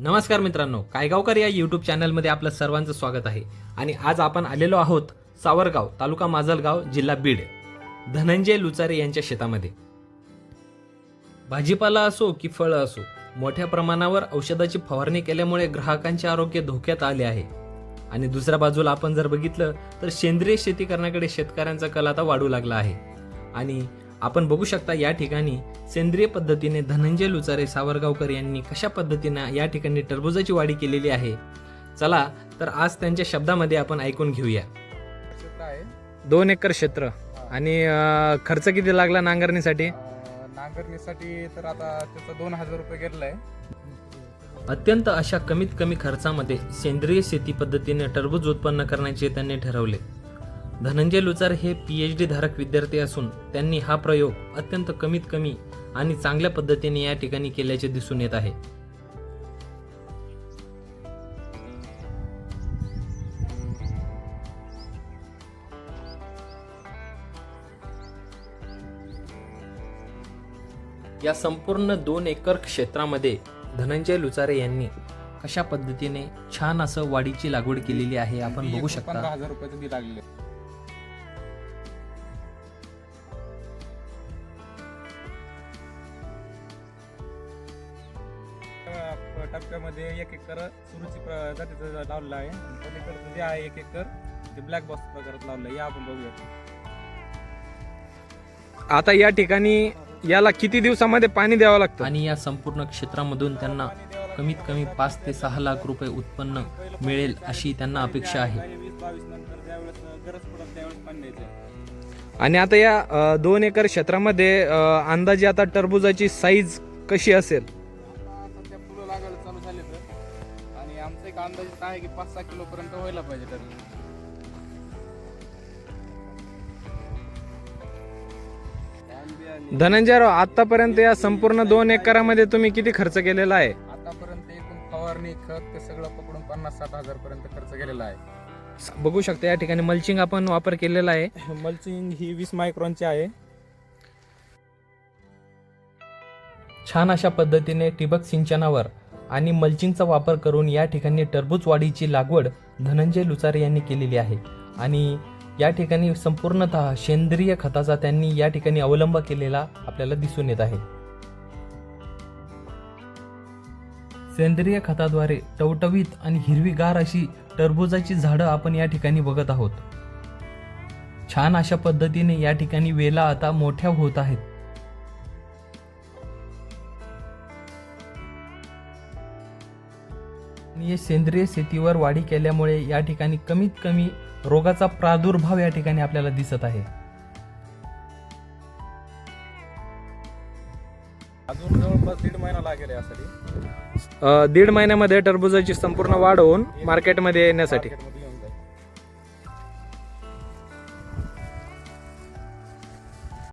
नमस्कार मित्रांनो कायगावकर या यूट्यूब चॅनलमध्ये आपलं सर्वांचं स्वागत आहे. आणि आज आपण आलेलो आहोत सावरगाव तालुका माजलगाव जिल्हा बीड. धनंजय लुचारे यांच्या शेतामध्ये. भाजीपाला असो की फळं असो मोठ्या प्रमाणावर औषधाची फवारणी केल्यामुळे ग्राहकांचे आरोग्य धोक्यात आले आहे. आणि दुसऱ्या बाजूला आपण जर बघितलं तर सेंद्रिय शेती करण्याकडे शेतकऱ्यांचा कल आता वाढू लागला आहे. आणि आपण बघू शकता या ठिकाणी सेंद्रिय पद्धतीने धनंजय लुचारे सावरगावकर यांनी कशा पद्धतीने या ठिकाणी टरबुजाची वाढी केलेली आहे? चला तर आज त्यांच्या शब्दामध्ये आपण ऐकून घेऊया. दोन एकर क्षेत्र. आणि खर्च किती लागला नांगरणीसाठी? नांगरणीसाठी तर आता त्याचा दोन हजार रुपये आहे. अत्यंत अशा कमीत कमी खर्चामध्ये सेंद्रिय शेती पद्धतीने टरबूज उत्पन्न करण्याचे त्यांनी ठरवले. धनंजय लुचार हे पी एच डी धारक विद्यार्थी असून त्यांनी हा प्रयोग अत्यंत कमीत कमी आणि चांगल्या पद्धतीने या ठिकाणी केल्याचे दिसून येत आहे. या संपूर्ण दोन एकर क्षेत्रामध्ये धनंजय लुचारे यांनी कशा पद्धतीने छान असं वाढीची लागवड केलेली आहे आपण बघू शकता. टप्प्यामध्ये एक एकर सुरुची जातीचं लावलेलं आहे. पलीकडचं जे आहे एक एकर ते ब्लॅक बॉक्स प्रकारात लावलं आहे. या आपण बघूया. आता या ठिकाणी याला किती दिवसामध्ये पाणी द्यावं लागतं? आणि या संपूर्ण क्षेत्रामधून त्यांना. कमीत कमी पाच ते सहा लाख रुपये उत्पन्न मिळेल अशी त्यांना अपेक्षा आहे. आणि आता या दोन एकर क्षेत्रामध्ये अंदाजे आता टरबुजाची साईज कशी असेल? आमचा एक अंदाज आहे की पाच सहा किलो पर्यंत व्हायला पाहिजे टरबूज धनंजयराव आतापर्यंत या संपूर्ण दोन एकरामध्ये तुम्ही किती खर्च केलेला आहे? आतापर्यंत एकूण फवारणी खत ते सगळं पकडून पन्नास साठ हजार पर्यंत खर्च केलेला आहे. बघू शकता या ठिकाणी मल्चिंग आपण वापर केलेला आहे. मल्चिंग ही वीस मायक्रॉनची आहे. छान अशा पद्धतीने ठिबक सिंचनावर आणि मल्चिंगचा वापर करून या ठिकाणी टरबूज वाढीची लागवड धनंजय लुचारे यांनी केलेली आहे. आणि या ठिकाणी संपूर्णतः सेंद्रिय खताचा त्यांनी या ठिकाणी अवलंब केलेला आपल्याला दिसून येत आहे. सेंद्रिय खताद्वारे टवटवीत आणि हिरवीगार अशी टरबुजाची झाडं आपण या ठिकाणी बघत आहोत. छान अशा पद्धतीने या ठिकाणी वेला आता मोठ्या होत आहेत. आणि सेंद्रिय शेतीवर वाढी केल्यामुळे या ठिकाणी कमीत कमी रोगाचा प्रादुर्भाव या ठिकाणी आपल्याला दिसत आहे. अजून जवळपास दीड महिना लागेल यासाठी. अ, दीड महिन्यामध्ये टरबुजाची संपूर्ण वाढ होऊन मार्केटमध्ये येण्यासाठी. मार्केटमध्ये